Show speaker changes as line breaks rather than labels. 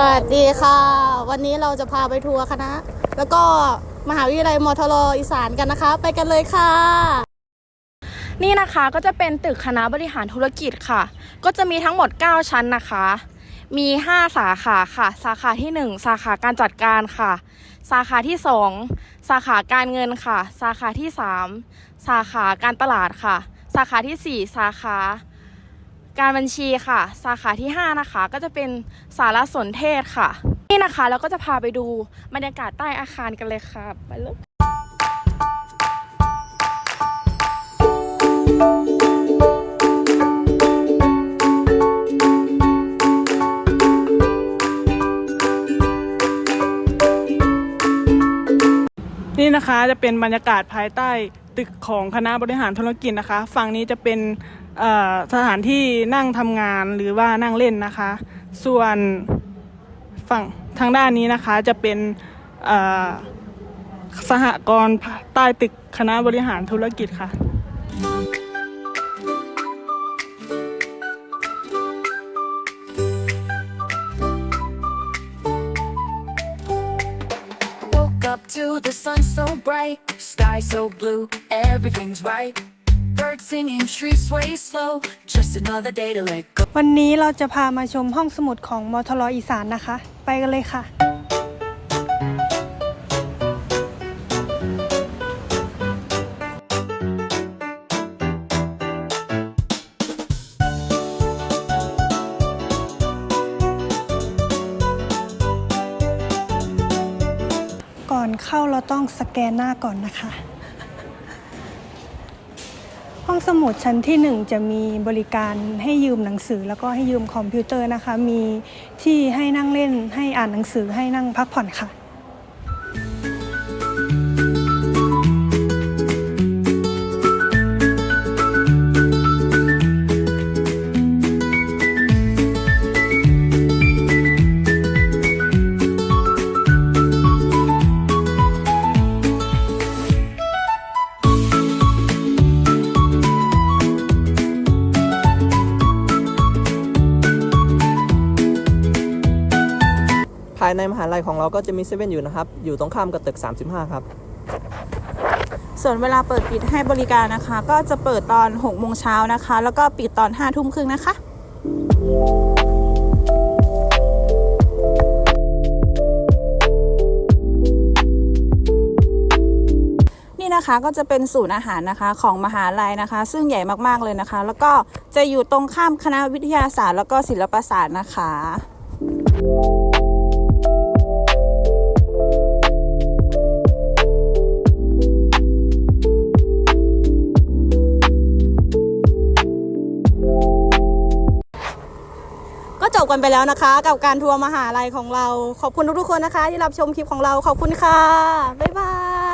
วัสดีค่ะ วันนี้เราจะพาไปทัวร์คณะ แล้วก็มหาวิทยาลัยมทรอีสานกันนะคะ ไปกันเลยค่ะ
นี่นะคะก็จะเป็นตึกคณะบริหารธุรกิจค่ะ ก็จะมีทั้งหมด 9 ชั้นนะคะ มี 5 สาขาค่ะ สาขาที่ 1 สาขาการจัดการค่ะ สาขาที่ 2 สาขาการเงินค่ะ สาขาที่ 3 สาขาการตลาดค่ะ สาขาทีสี่4 สาขา การบัญชีค่ะ สาขาที่ 5 นะคะ ก็จะเป็นสารสนเทศค่ะ นี่นะคะเราก็จะพาไปดูบรรยากาศใต้อาคารกันเลยค่ะไปเลย
นี่นะคะจะเป็นบรรยากาศภายใต้ ตึกของคณะบริหารธุรกิจนะคะ ฝั่งนี้จะเป็นสถานที่นั่งทำงานหรือว่านั่งเล่นนะคะ ส่วนฝั่งทางด้านนี้นะคะจะเป็นสหกรณ์ใต้ตึกคณะบริหารธุรกิจค่ะ
up to the sun so bright, sky so blue, everything's right. Birds singing, trees sway slow, just another day to let go.
วันนี้เราจะพามาชมห้องสมุดของมทรอีสานนะคะ ไปกันเลยค่ะ เข้าเราต้องสแกนหน้าก่อนนะคะ ห้องสมุดชั้นที่ 1 จะมีบริการให้ยืมหนังสือแล้วก็ให้ยืมคอมพิวเตอร์นะคะ มีที่ให้นั่งเล่นให้อ่านหนังสือให้นั่งพักผ่อนค่ะา
ยในมหาลัยของเราก็จะมีเซเว่นอยู่นะครับ อยู่ตรงข้ามกับตึก 35 ครับ
ส่วนเวลาเปิดปิดให้บริการนะคะ ก็จะเปิดตอน6โมงเช้านะคะ แล้วก็ปิดตอน5ทุ่มครึ่งนะคะนี่นะคะก็จะเป็นศูนย์อาหารนะคะของมหาลัยนะคะ ซึ่งใหญ่มากๆเลยนะคะ แล้วก็จะอยู่ตรงข้ามคณะวิทยาศาสตร์ แล้วก็ศิลปศาสตร์นะคะ จบกันไปแล้วนะคะ กับการทัวร์มหาลัยของเรา ขอบคุณทุกๆคนนะคะ ที่รับชมคลิปของเราขอบคุณค่ะ บ๊ายบาย